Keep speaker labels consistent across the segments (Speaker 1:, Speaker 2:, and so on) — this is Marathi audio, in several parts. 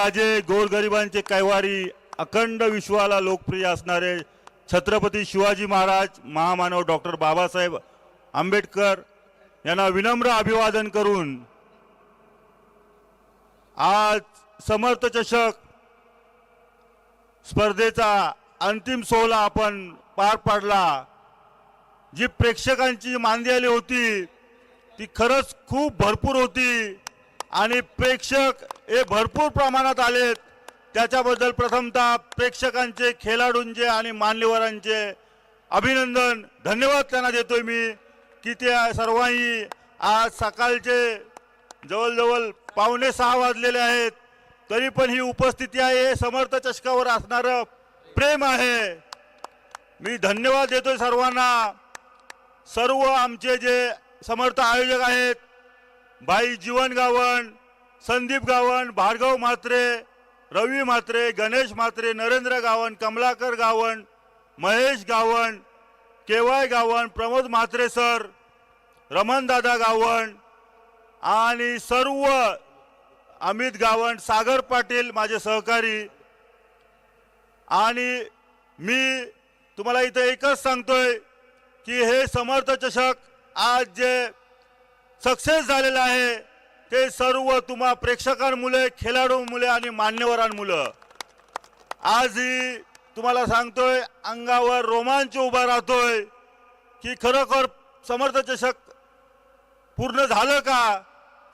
Speaker 1: राजे गोरगरिबांचे कैवारी अखंड विश्वाला लोकप्रिय असणारे छत्रपती शिवाजी महाराज महामानव डॉक्टर बाबासाहेब आंबेडकर यांना विनम्र अभिवादन करून आज समर्थ चषक स्पर्धेचा अंतिम सोहळा आपण पार पाडला. जी प्रेक्षकांची मांदी आली होती ती खरंच खूप भरपूर होती. आणि प्रेक्षक हे भरपूर प्रमाणात आलेत. त्याच्याबद्दल प्रथमतः प्रेक्षकांचे खेळाडूंचे आणि मान्यवरांचे अभिनंदन. धन्यवाद त्यांना देतोय मी. की ते सर्वांनी? आज सकाळचे जवळजवळ पावणे सहा वाजलेले आहेत. तरी पण ही उपस्थिती आहे हे समर्थ चषकावर असणारं प्रेम आहे. मी धन्यवाद देतोय सर्वांना. सर्व आमचे जे समर्थ आयोजक आहेत Bhai Jeevan Gavan Sandeep Gavan Bhargav Mhatre Ravi Mhatre Ganesh Mhatre Narendra Gavan Kamalakar Gavan Mahesh Gavan K Y Gavan Pramod Mhatre sir Ramandada Gavan आणि सर्व अमित गावण सागर पाटील माझे सहकारी. आणि मी तुम्हाला इथं एकच सांगतोय की हे समर्थ चषक आज जे सक्सेस झालेलं आहे. ते सर्व तुम्हा प्रेक्षकांमुळे खेळाडूमुळे आणि मान्यवरांमुळे. आज ही तुम्हाला सांगतोय अंगावर रोमांच उभा राहतोय की खरोखर समर्थ चषक पूर्ण झालं का?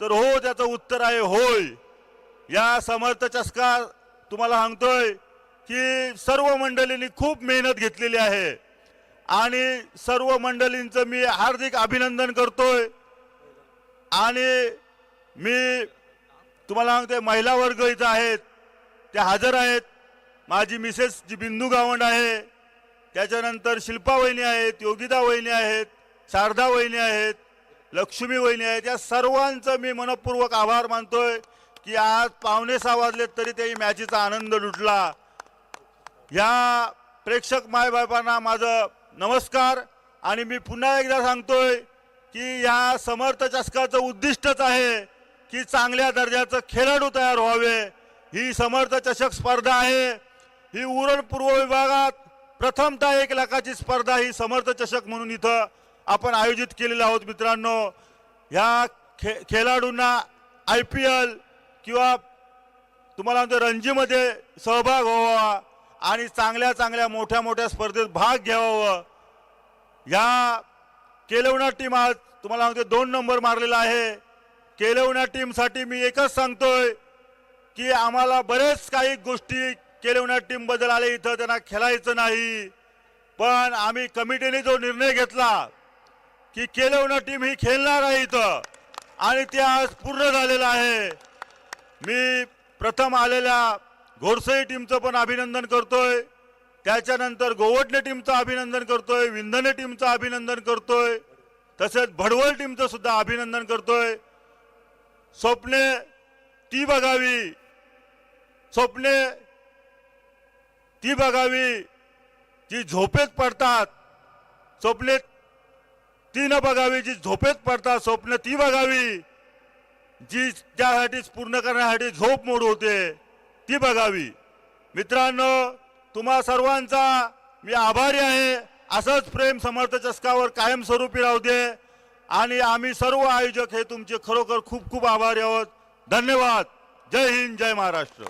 Speaker 1: तर हो त्याचं उत्तर आहे होय. या समर्थ चषका तुम्हाला सांगतोय की सर्व मंडळींनी खूप मेहनत घेतलेली आहे. आणि सर्व मंडळींचं मी हार्दिक अभिनंदन करतोय. आणि मी तुम्हाला सांगते महिला वर्ग इथं आहेत. त्या हजर आहेत. माझी मिसेस जी बिंदू गावंड आहे. त्याच्यानंतर शिल्पा वहिनी आहेत योगिता वहिनी आहेत शारदा वहिनी आहेत लक्ष्मी वहिनी आहेत. या सर्वांचं मी मनपूर्वक आभार मानतोय की आज पावणे सहा वाजलेत तरी त्याही मॅचीचा आनंद लुटला. ह्या प्रेक्षक मायबापांना माझं नमस्कार आणि मी पुन्हा एकदा सांगतोय की या समर्थ चषकाचं उद्दिष्टच आहे की चांगल्या दर्जाचं खेळाडू तयार व्हावे. ही समर्थ चषक स्पर्धा आहे. ही उरण पूर्व विभागात प्रथमतः एक लाखाची स्पर्धा ही समर्थ चषक म्हणून इथं आपण आयोजित केलेलं आहोत मित्रांनो. ह्या खे खेळाडूंना आय पी एल किंवा तुम्हाला म्हणतो रणजीमध्ये सहभाग व्हावा आणि चांगल्या चांगल्या मोठ्या मोठ्या स्पर्धेत भाग घ्यावा. ह्या केलवणा टीम आज तुम्हाला सांगते दोन नंबर मारलेला आहे. केलवणा टीमसाठी मी एकच सांगतोय की आम्हाला बरेच काही गोष्टी केलवणा टीमबद्दल आले इथं त्यांना खेळायचं नाही. पण आम्ही कमिटीने जो निर्णय घेतला की केलवणा टीम ही खेळणार आहे इथं आणि ते आज पूर्ण झालेलं आहे. मी प्रथम आलेल्या घोडसई टीमचं पण अभिनंदन करतोय. त्याच्यानंतर गोवटणे टीमचं अभिनंदन करतोय विंधने टीमचं अभिनंदन करतोय तसेच भडवल टीमचं सुद्धा अभिनंदन करतोय. स्वप्ने ती बघावी स्वप्ने ती बघावी जी झोपेत पडतात स्वप्ने ती न बघावी जी झोपेत पडतात स्वप्न ती बघावी जी त्यासाठी पूर्ण करण्यासाठी झोप मोड होते ती बघावी. मित्रांनो तुम्हा सर्वांचा मी आभारी आहे. असंच प्रेम समर्थ चषकावर कायमस्वरूपी राहू दे. आणि आम्ही सर्व आयोजक हे तुमचे खरोखर खूप खूप आभारी आहोत. धन्यवाद. जय हिंद जय महाराष्ट्र.